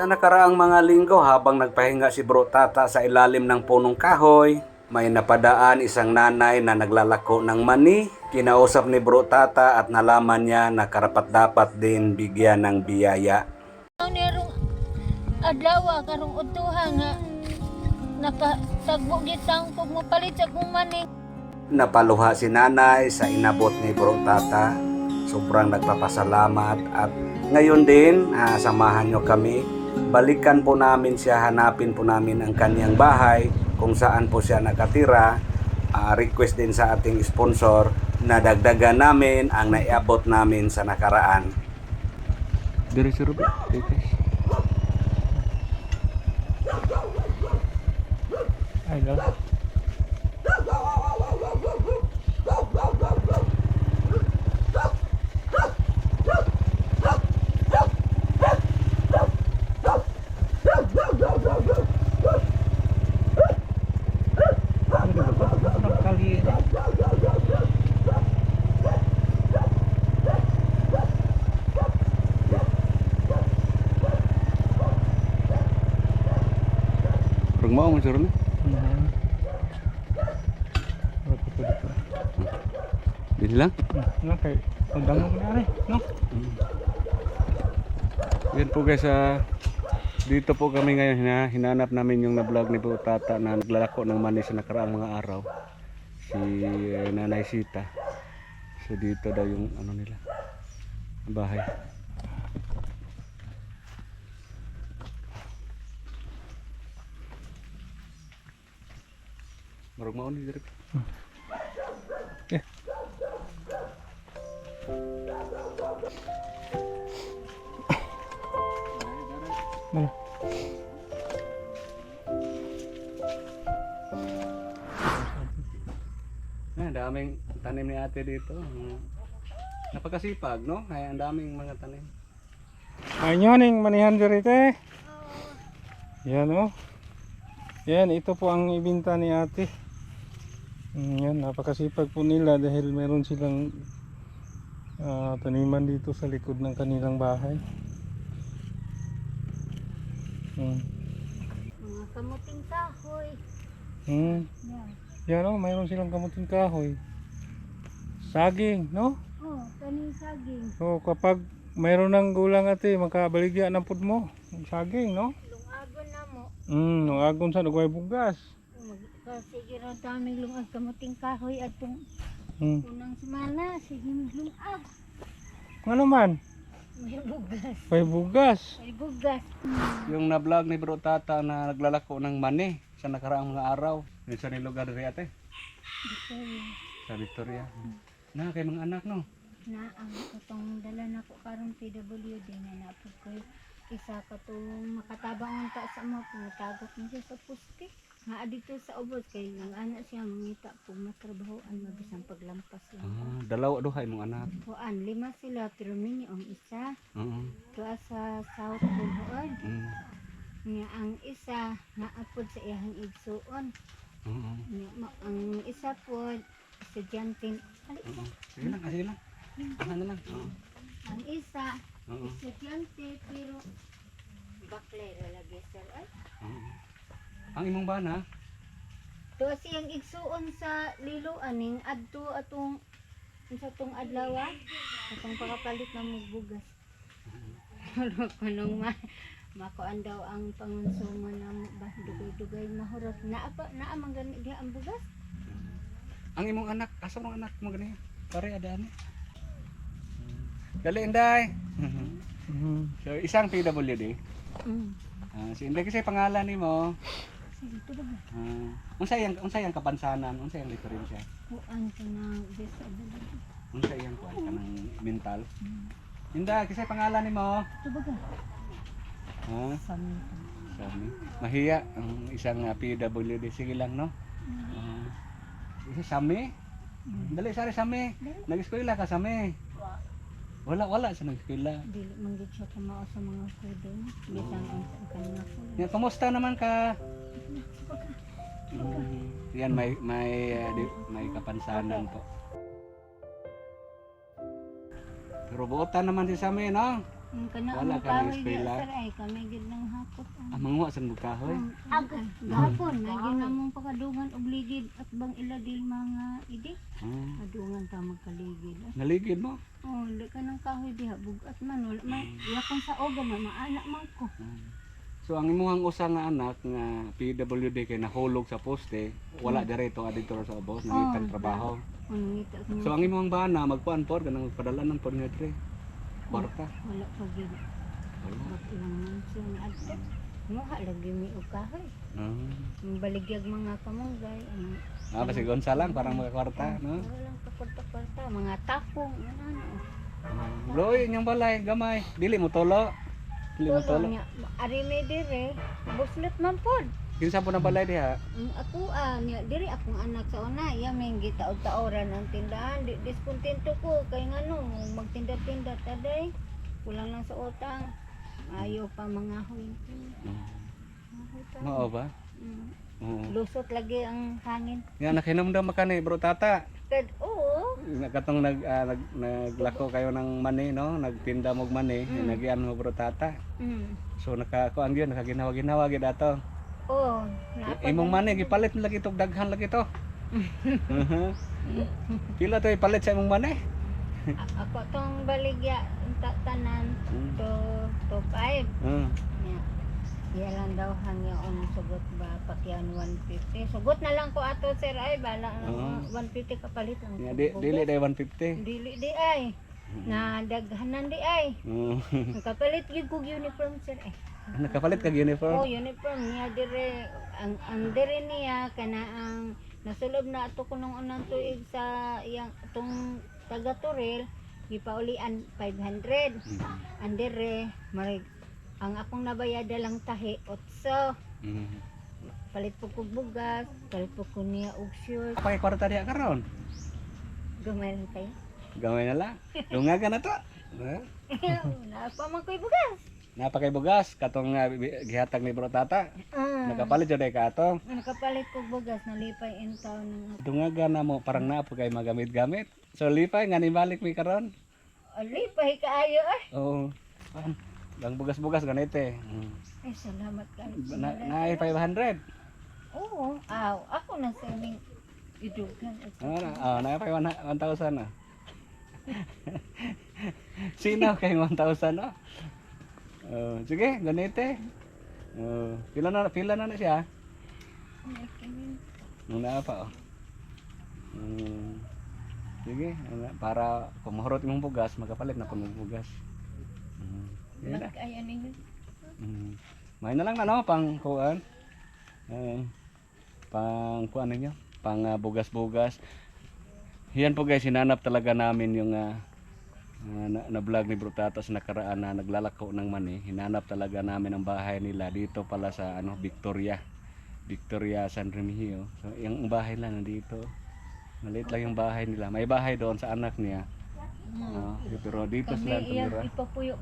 Sa nakaraang mga linggo habang nagpahinga si Bro Tata sa ilalim ng punong kahoy, may napadaan isang nanay na naglalako ng mani. Kinausap ni Bro Tata at nalaman niya na karapat-dapat din bigyan ng biyaya. Nerong adlaw karong utuha nga nakatagbo gitang kog mapalit sa kong maning Napaluha si nanay sa inabot ni Bro Tata. Sobrang nagpapasalamat at ngayon din, ah, samahan nyo kami. Balikan po namin siya, hanapin po namin ang kanyang bahay, kung saan po siya nakatira. Ah, request din sa ating sponsor na dagdagan namin ang naiabot namin sa nakaraan. Dari si Ruby. Ay, no. Dili lang. No, kay pagdango ko na rin, no? Yan po guys, ah, dito po kami ngayon, hina, hinanap namin yung na-vlog ni Bro Tata na naglalako ng mani sa nakaraang mga araw. Si eh, Nanay Sita. So dito daw yung ano nila, bahay. Marag maon ni direk. Eh. Daming tanim ni ate dito. Napakasipag, no? Ay, ang daming mga tanim. Ayun yung manihan dito eh. Yan oh. Yan, ito po ang ibinta ni ate. Mm, Yan, napakasipag po nila dahil meron silang ah, taniman dito sa likod ng kanilang bahay. Mm. mga kamuting kahoy. Mm. Yan. Yan oh, mayroon silang kamuting kahoy. Saging, no? Oh, kaning saging. So kapag mayroon ng gulang ate, makabaligya ng pud mo. Saging, no? Lungagon na mo. Mm, nung agon sa nagway bugas. Kasi gira daming lungag kamuting kahoy at tong Mm. unang semana sige lungag. Ano man? May bugas. May bugas. May bugas. Yung na-vlog ni Bro Tata na naglalako ng mani sa nakaraang mga araw. Yung sa nilugar rin ate, Sorry. sa Victoria. Na, kay mga anak, no? na ang itong dala na ko karon PWD na napod ko isa ka to makatabang unta sa mo pinatagok niya sa pusti nga dito sa ubos kay nang ana siya mangita pug matrabahoan mabisang paglampas lang Ah, dalawa duhay mong anak. kuan lima sila pero mini ang isa Oo. tuwa sa South Bulhoon Mm. nga ang isa naapod sa iyang igsuon Oo. Ma- ang isa po estudyante ali Oo. Sige lang, ah, sige lang. Ano na lang. Oo. ang isa Oo. estudyante pero baklero lagi sir ay Oo. Ang imong bana, to siyang igsuon sa lilo aning adto atong sa tong adlaw ah. atong pakapalit na mo bugas pero kanong ma makuan daw ang pangonsumo na mo ba dugay-dugay mahurot naa pa naa man gani diha ang bugas ang imong anak, asa mong anak mo gani? Pare ada ani. Dali inday. Mm. so isang PWD. mm. Ah, si Inday kasi pangalan nimo. ba Ah, unsay ang unsay ang kapansanan, unsay ang diferensya? kuan ka na disability Unsay ang kuan kanang mental? Inday, kasi pangalan nimo. to ba Ha? Sami. Sami. Mahiya ang isang uh, PWD. Sige lang, no? Uh, isa Sami? Dali, sari Sami. Nag-eskwela ka, Sami. Wala, wala sa nag-eskwela. dili man gid siya kamao sa mga kudo bisan ang ang kanina ko Yan, kumusta naman ka? Mm, yan, may, may, uh, di- may kapansanan po. Pero buotan naman si Sami, no? Ang kana Wala ang ka ng kahoy sir ay kami gid nang hapot. Ah, mangwa sa kahoy. Gapon na ginamong pakadungan og ligid at bang iladil mga idi. Ah, Adungan ta magkaligid. naligid mo. Oh, di ka ng kahoy diha bugat man wala man yakon sa oga man maanak man ko. So ang imuhang usa nga anak nga PWD kay nahulog sa poste, wala direto adito sa ubos, nangitang trabaho. Unita ko So ang imuhang bana magkuan por kanang magpadala ng por nga dire. Kwarta. wala pa gid. Wala. Ilang mansion. Muha lagi mi kahoy. Ah. Baligyag mga kamunggay ano. Ah, basi gonsa lang parang mga kwarta, no? Wala lang kaporta-porta mga tapong ano. ano. Loy, inyong balay gamay. Dili mo tolo. Dili mo tolo. Ari may dire. Buslet man pod. Kinsa po na balay diha? Ang ako niya, diri akong anak sa una, iya may gitaod-taoran ang tindahan. Di, diskontento ko kay ngano magtinda-tinda taday. Kulang lang sa utang. Ayaw pa mga huy. Mao ba? Mm. Oo. Lusot lagi ang hangin. Nga nakinomdom makani bro tata. Kad oo. Katong nag, ah, nag naglako kayo ng mani no, nagtinda mo og mani, Mm. nagyan mo bro tata. Mm. So naka ko ang gyud nakaginawa-ginawa gid ato. Oo. Imong na- mani gipalit lagi tog daghan lagi to. Mhm. Pila to ipalit sa imong mani? A- ako tong baligya ta- tanan Mm. to to five. Mm. Nya. Iya lang daw hangyaon sugot ba pakyan 150. Sugot na lang ko ato sir ay bala Oo. 150 kapalit ang Nga di dili day 150. Dili di ay. Na daghanan di ay. Mm. Kapalit gyud kog uniform sir ay. Nakapalit kag Oh, uniform. uniform niya dire ang ang dire niya kana ang nasulob na ato kunong unang tuig sa iyang tong taga Turil gipaulian 500. Mm. Ang dire marig ang akong nabayada lang tahi 8. Mm. Palit po kog bugas, palit po ko niya og short. Apa kay kwarta diha karon? Gamay lang tayo. Gamay na lang. Dungaga na to. Ha? Napa man ko'y bugas. Napakay bugas katong bi- gihatag ni bro tata. Ah, Nakapalit jud day ka ato. nakapalit kog bugas, nalipay in town ng Dungaga na mo parang na po kay magamit-gamit. So lipay nga nibalik mi karon. Alipay kaayo ay. Oo. Oh. Ang bugas-bugas ganite. Mm. Ay, salamat kayo. Na, na 500. Oo, aw, ako na sa aming idugan. Ah, na, ah, na 1,000 na. Sino kay 1,000 no? Oh, sige, ganite. Oh, pila na pila na na siya. Nung na pa oh. Mm. Sige, para kumahurot imong bugas, magapalit na pang bugas. Mm. Yan na. Mag-ayan ninyo. Mm. May na lang na no, pang kuan. Eh, pang kuan ninyo, pang ah, bugas-bugas. Yan po guys, hinanap talaga namin yung ah, ah, na, na vlog ni Bro Tato sa nakaraan na naglalako ng mani. Hinanap talaga namin ang bahay nila dito pala sa ano Victoria. Victoria San Remigio. So, yung bahay lang nandito. Maliit lang yung bahay nila. May bahay doon sa anak niya. Ah, pero dito sila tumira.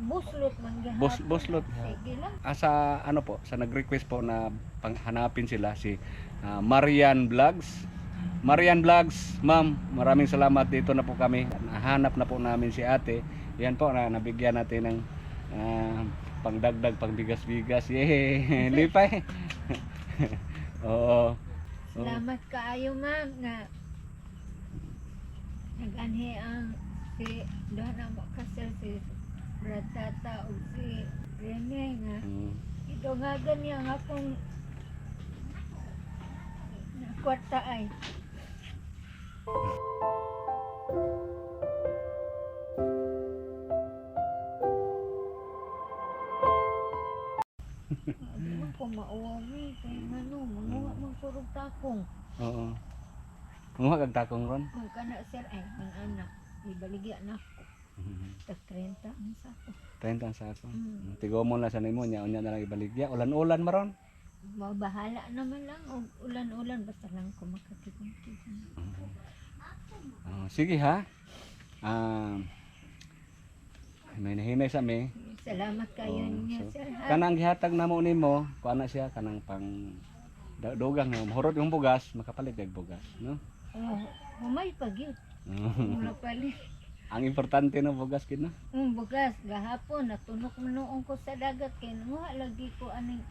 Buslot man gahapon. Bos boslot. Sige lang. Asa ano po, sa nag-request po na panghanapin sila si ah, Marian Vlogs. Marian Vlogs, ma'am, maraming salamat dito na po kami. Nahanap na po namin si ate. Yan po, na nabigyan natin ng ah, pangdagdag, pangbigas-bigas. Yay! Lipay. Oo. Salamat kaayo ma'am nga nag-anhi ang si Dona Makasal si Brad Tata o si Rene nga Mm. niya nga akong kwarta ay Man ko mauwami kaya ano, manguha mong surog takong. Oo. Kumuha kag takong ron. Kung kana sir ay, ang anak, ibaligya na ako. Mhm. Tag 30 ang sako. Tentang sa ako. Mm. Tigo mo na sa nimo nya unya na lang ibaligya. Ulan-ulan maron. Mabahala naman lang, ulan-ulan, basta lang ko makatiguntigan. Oh, sige ha. Ah, may nahinay sa mi. Salamat kayo Oh, niya so, sir. Ha? Kanang gihatag namo nimo, kuana siya kanang pang dugang mo. Mahurot yung bugas, makapalit kag bugas, no? Oh, humay pag yun. Mm. Mula palit. Ang importante no bugas kid no. Mm, bugas gahapon natunok mo noong ko sa dagat kay nga lagi ko aning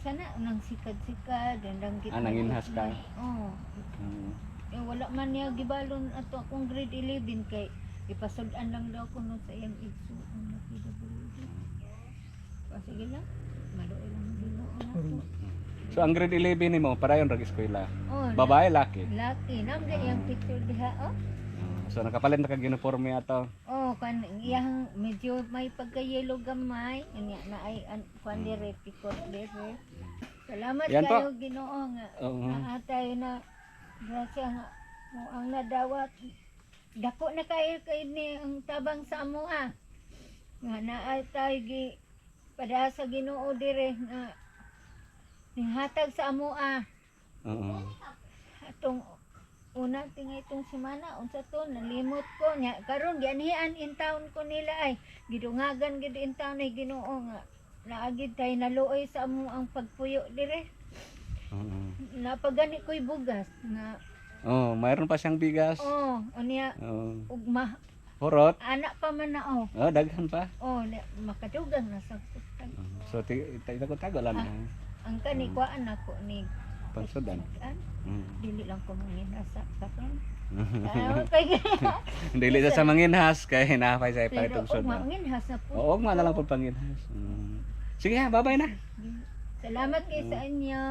sana nang sikad-sikad dandang kita. Ah, nanginhas ka? Oo. Mm. Eh, wala man niya gibalon ato akong grade 11 kay ipasud-an lang daw ko no sa iyang igsuon na PWD. Ah, sige lang. Maluoy lang Ginoo nato. So ang grade 11 nimo parayon rag eskwela. Oh, Babae laki. Laki, nam iyang picture diha oh. So nakapalit na kag uniforme ato. Oh, kan iyang medyo may pagka-yellow gamay, anya na ay an kuan dire pikot dire. Salamat Yan kayo Ginoo nga Oo. naatay na grasya nga mo ang nadawat. Dako na kayo kay ni ang tabang sa amo ah. Nga naay tayo gi pada sa Ginoo dire nga ninghatag sa amo ah. Oo. atong una tingay itong semana unsa to nalimot ko nya karon gianhian in town ko nila ay gidungagan gid in town ay Ginoo nga naagid tay naluoy sa amo ang pagpuyo dire Oo. napagani ko'y bugas nga Oh, mayroon pa siyang bigas. oh unya Oo. ugma Horot. anak pa man na oh Oh, daghan pa. oh na- makadugang na sa putag So ti tago-tago lang na ang kani kuan ako ni pangsudan. an Mm. dili lang ko manginasa karon Ayaw kay Dili sa manginhas kay napay sa pero ipalitog ug sudan. manginhas na po Oo, ma na lang po panginhas. Mm. Sige ha, bye na. Salamat kay sa inyo.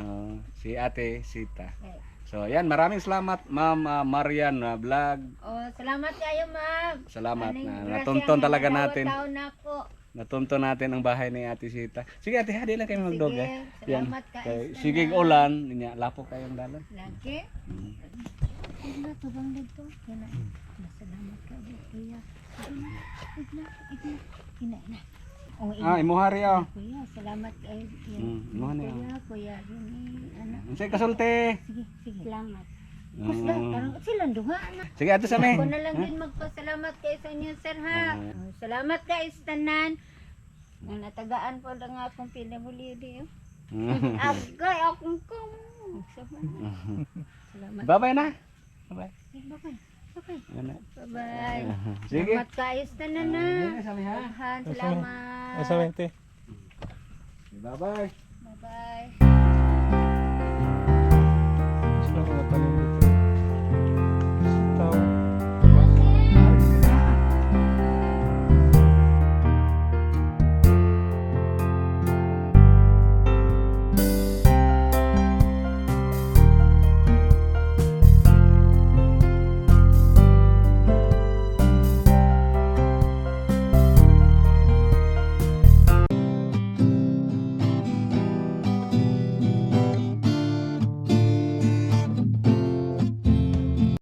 Oo, si Ate Sita. Okay. So, yan, maraming salamat Ma'am ah, Marian na vlog. Oh, salamat kayo, ma'am. Salamat Aning na nga talaga natin. taon na ako. Natunton natin ang bahay ni Ate Sita. Sige, Ate, hadi lang kayo magdog Sige, eh. salamat Yan. ka, Kay Esther, sige na. ulan, niya lapo kayong dalan. Lagi. Mm. Igna, tubang dito. Yan na. Masalamat ka kuya. Igna, igna, igna. Ina, ina. Oh, ina. Ah, imuhari oh. Kuya, salamat kayo. Kuya, Mm, imuha niya. kuya, kuya. Rini, anak. Unsay kasulti? Sige, sige. Salamat. Mm. Kusla, parang silang duha na. Sige, Ate Sami. Ako na lang din magpasalamat kayo sa inyo, sir, ha? Oo. Oh, Salamat guys, tanan. Nang natagaan po lang akong pinabuli oh. Mm. Agay, akong kum. Salamat. Bye-bye na. Bye-bye. Bye-bye. Bye-bye. Na. Sige. Salamat tanan na. Sige, Sami ha. Tuhan, Ay, salamat. sa mente. Bye-bye. Bye-bye. Tanim